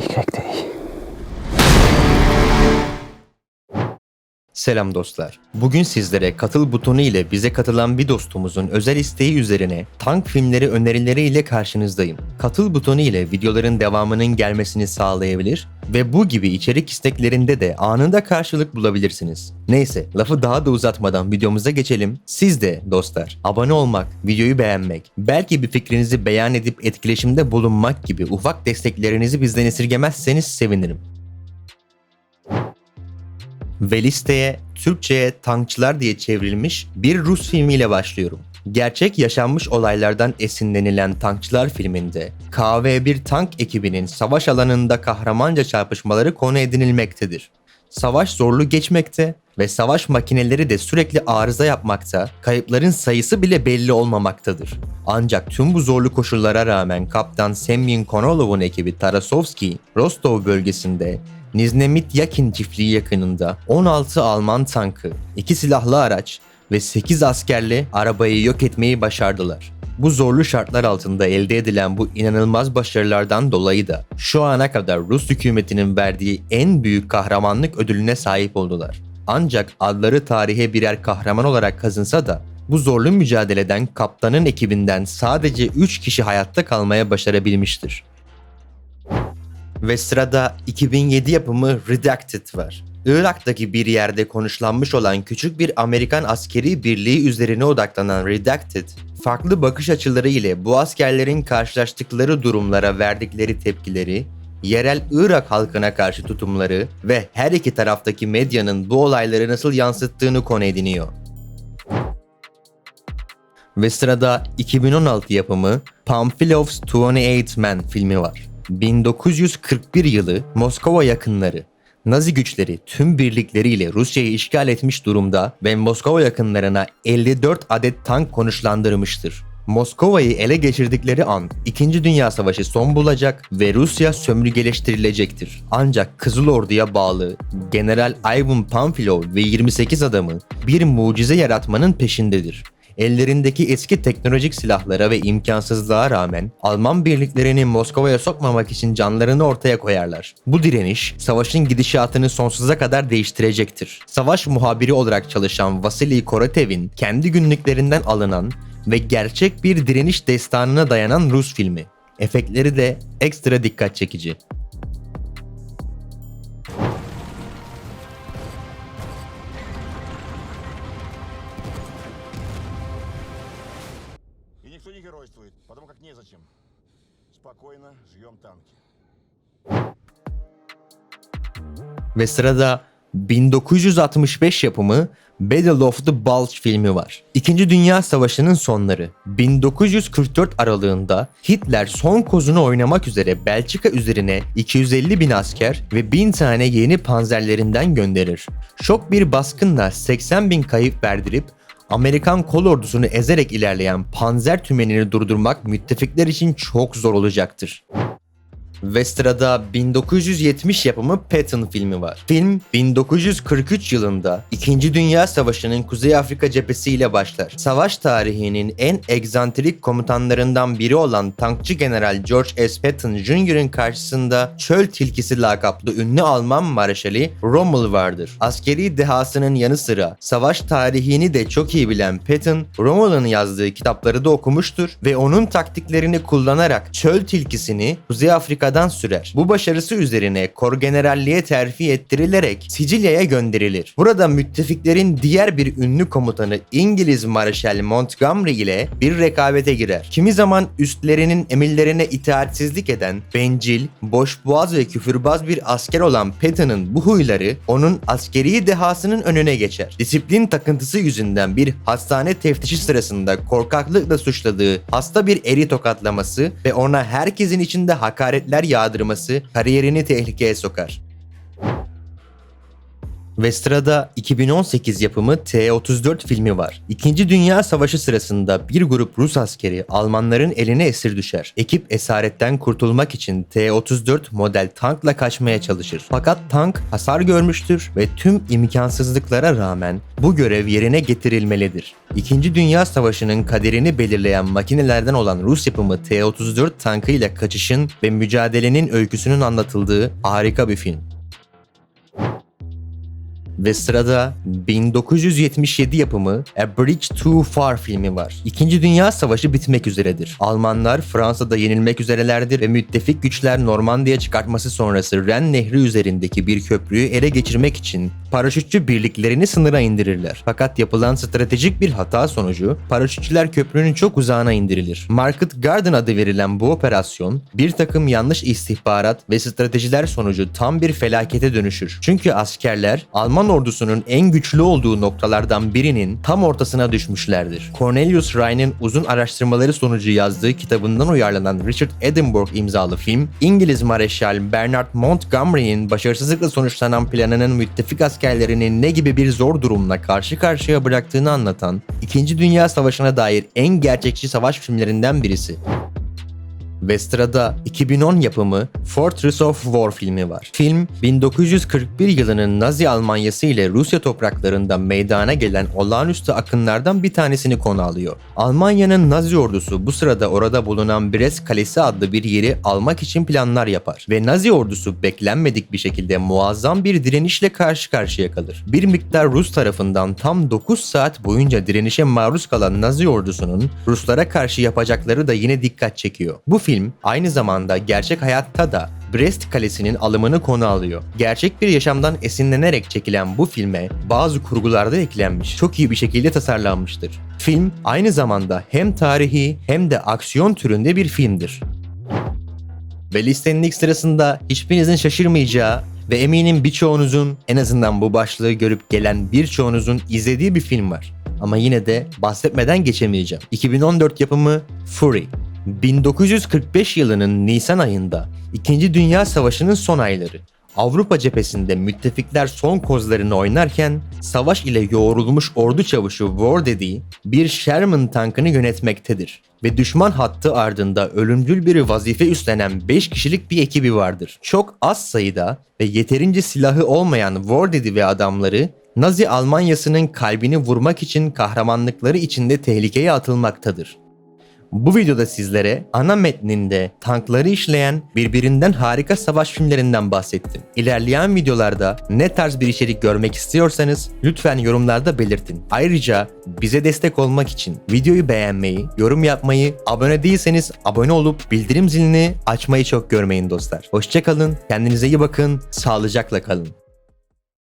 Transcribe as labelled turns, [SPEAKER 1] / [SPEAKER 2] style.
[SPEAKER 1] Dich.
[SPEAKER 2] Selam dostlar. Bugün sizlere katıl butonu ile bize katılan bir dostumuzun özel isteği üzerine tank filmleri önerileriyle karşınızdayım. Katıl butonu ile videoların devamının gelmesini sağlayabilir ve bu gibi içerik isteklerinde de anında karşılık bulabilirsiniz. Neyse lafı daha da uzatmadan videomuza geçelim. Siz de dostlar abone olmak, videoyu beğenmek, belki bir fikrinizi beyan edip etkileşimde bulunmak gibi ufak desteklerinizi bizden esirgemezseniz sevinirim. Ve listeye Türkçe'ye Tankçılar diye çevrilmiş bir Rus filmiyle başlıyorum. Gerçek yaşanmış olaylardan esinlenilen Tankçılar filminde KV-1 tank ekibinin savaş alanında kahramanca çarpışmaları konu edinilmektedir. Savaş zorlu geçmekte ve savaş makineleri de sürekli arıza yapmakta, kayıpların sayısı bile belli olmamaktadır. Ancak tüm bu zorlu koşullara rağmen Kaptan Semyon Konolov'un ekibi Tarasovski, Rostov bölgesinde Niznemit Yakin çiftliği yakınında 16 Alman tankı, 2 silahlı araç ve 8 askerle arabayı yok etmeyi başardılar. Bu zorlu şartlar altında elde edilen bu inanılmaz başarılardan dolayı da şu ana kadar Rus hükümetinin verdiği en büyük kahramanlık ödülüne sahip oldular. Ancak adları tarihe birer kahraman olarak kazınsa da bu zorlu mücadeleden kaptanın ekibinden sadece 3 kişi hayatta kalmaya başarabilmiştir. Ve sırada 2007 yapımı Redacted var. Irak'taki bir yerde konuşlanmış olan küçük bir Amerikan askeri birliği üzerine odaklanan Redacted, farklı bakış açıları ile bu askerlerin karşılaştıkları durumlara verdikleri tepkileri, yerel Irak halkına karşı tutumları ve her iki taraftaki medyanın bu olayları nasıl yansıttığını konu ediniyor. Ve sırada 2016 yapımı Pamfilov's 28 Men filmi var. 1941 yılı Moskova yakınları. Nazi güçleri tüm birlikleriyle Rusya'yı işgal etmiş durumda ve Moskova yakınlarına 54 adet tank konuşlandırmıştır. Moskova'yı ele geçirdikleri an 2. Dünya Savaşı son bulacak ve Rusya sömürgeleştirilecektir. Ancak Kızıl Ordu'ya bağlı General Ivan Pamfilov ve 28 adamı bir mucize yaratmanın peşindedir. Ellerindeki eski teknolojik silahlara ve imkansızlığa rağmen Alman birliklerini Moskova'ya sokmamak için canlarını ortaya koyarlar. Bu direniş savaşın gidişatını sonsuza kadar değiştirecektir. Savaş muhabiri olarak çalışan Vasily Koratev'in kendi günlüklerinden alınan ve gerçek bir direniş destanına dayanan Rus filmi. Efektleri de ekstra dikkat çekici.
[SPEAKER 3] геройствует, потому как незачем. Спокойно жьем танки.
[SPEAKER 2] Ve sırada 1965 yapımı Battle of the Bulge filmi var. İkinci Dünya Savaşı'nın sonları. 1944 aralığında Hitler son kozunu oynamak üzere Belçika üzerine 250 bin asker ve 1000 tane yeni panzerlerinden gönderir. Şok bir baskınla 80 bin kayıp verdirip Amerikan kol ordusunu ezerek ilerleyen panzer tümenini durdurmak müttefikler için çok zor olacaktır. Ve sırada 1970 yapımı Patton filmi var. Film 1943 yılında 2. Dünya Savaşı'nın Kuzey Afrika cephesiyle başlar. Savaş tarihinin en egzantrik komutanlarından biri olan tankçı General George S. Patton Jr.'ın karşısında çöl tilkisi lakaplı ünlü Alman marşali Rommel vardır. Askeri dehasının yanı sıra savaş tarihini de çok iyi bilen Patton, Rommel'ın yazdığı kitapları da okumuştur ve onun taktiklerini kullanarak çöl tilkisini Kuzey Afrika'dan sürer. Bu başarısı üzerine korgeneralliğe terfi ettirilerek Sicilya'ya gönderilir. Burada müttefiklerin diğer bir ünlü komutanı İngiliz Marshal Montgomery ile bir rekabete girer. Kimi zaman üstlerinin emirlerine itaatsizlik eden, bencil, boşboğaz ve küfürbaz bir asker olan Patton'ın bu huyları onun askeri dehasının önüne geçer. Disiplin takıntısı yüzünden bir hastane teftişi sırasında korkaklıkla suçladığı hasta bir eri tokatlaması ve ona herkesin içinde hakaretler yağdırması kariyerini tehlikeye sokar. Ve sırada 2018 yapımı T-34 filmi var. İkinci Dünya Savaşı sırasında bir grup Rus askeri Almanların eline esir düşer. Ekip esaretten kurtulmak için T-34 model tankla kaçmaya çalışır. Fakat tank hasar görmüştür ve tüm imkansızlıklara rağmen bu görev yerine getirilmelidir. İkinci Dünya Savaşı'nın kaderini belirleyen makinelerden olan Rus yapımı T-34 tankıyla kaçışın ve mücadelenin öyküsünün anlatıldığı harika bir film. Ve sırada 1977 yapımı A Bridge Too Far filmi var. İkinci Dünya Savaşı bitmek üzeredir. Almanlar Fransa'da yenilmek üzerelerdir ve müttefik güçler Normandiya çıkartması sonrası Ren Nehri üzerindeki bir köprüyü ele geçirmek için paraşütçü birliklerini sınıra indirirler. Fakat yapılan stratejik bir hata sonucu paraşütçüler köprünün çok uzağına indirilir. Market Garden adı verilen bu operasyon bir takım yanlış istihbarat ve stratejiler sonucu tam bir felakete dönüşür. Çünkü askerler Alman ordusunun en güçlü olduğu noktalardan birinin tam ortasına düşmüşlerdir. Cornelius Rhine'in uzun araştırmaları sonucu yazdığı kitabından uyarlanan Richard Edinburgh imzalı film, İngiliz Mareşal Bernard Montgomery'nin başarısızlıkla sonuçlanan planının müttefik askerlerini ne gibi bir zor durumla karşı karşıya bıraktığını anlatan, İkinci Dünya Savaşı'na dair en gerçekçi savaş filmlerinden birisi. Ve sırada 2010 yapımı Fortress of War filmi var. Film 1941 yılının Nazi Almanyası ile Rusya topraklarında meydana gelen olağanüstü akınlardan bir tanesini konu alıyor. Almanya'nın Nazi ordusu bu sırada orada bulunan Brest Kalesi adlı bir yeri almak için planlar yapar ve Nazi ordusu beklenmedik bir şekilde muazzam bir direnişle karşı karşıya kalır. Bir miktar Rus tarafından tam 9 saat boyunca direnişe maruz kalan Nazi ordusunun Ruslara karşı yapacakları da yine dikkat çekiyor. Bu film aynı zamanda gerçek hayatta da Brest Kalesi'nin alımını konu alıyor. Gerçek bir yaşamdan esinlenerek çekilen bu filme bazı kurgularda eklenmiş. Çok iyi bir şekilde tasarlanmıştır. Film aynı zamanda hem tarihi hem de aksiyon türünde bir filmdir. Ve listenin ilk sırasında hiçbirinizin şaşırmayacağı ve eminim birçoğunuzun en azından bu başlığı görüp gelen birçoğunuzun izlediği bir film var. Ama yine de bahsetmeden geçemeyeceğim. 2014 yapımı Fury. 1945 yılının Nisan ayında İkinci Dünya Savaşı'nın son ayları. Avrupa cephesinde müttefikler son kozlarını oynarken savaş ile yoğrulmuş ordu çavuşu War dediği bir Sherman tankını yönetmektedir. Ve düşman hattı ardında ölümcül bir vazife üstlenen 5 kişilik bir ekibi vardır. Çok az sayıda ve yeterince silahı olmayan War dedi ve adamları Nazi Almanyası'nın kalbini vurmak için kahramanlıkları içinde tehlikeye atılmaktadır. Bu videoda sizlere ana metninde tankları işleyen birbirinden harika savaş filmlerinden bahsettim. İlerleyen videolarda ne tarz bir içerik görmek istiyorsanız lütfen yorumlarda belirtin. Ayrıca bize destek olmak için videoyu beğenmeyi, yorum yapmayı, abone değilseniz abone olup bildirim zilini açmayı çok görmeyin dostlar. Hoşçakalın, kendinize iyi bakın, sağlıcakla kalın.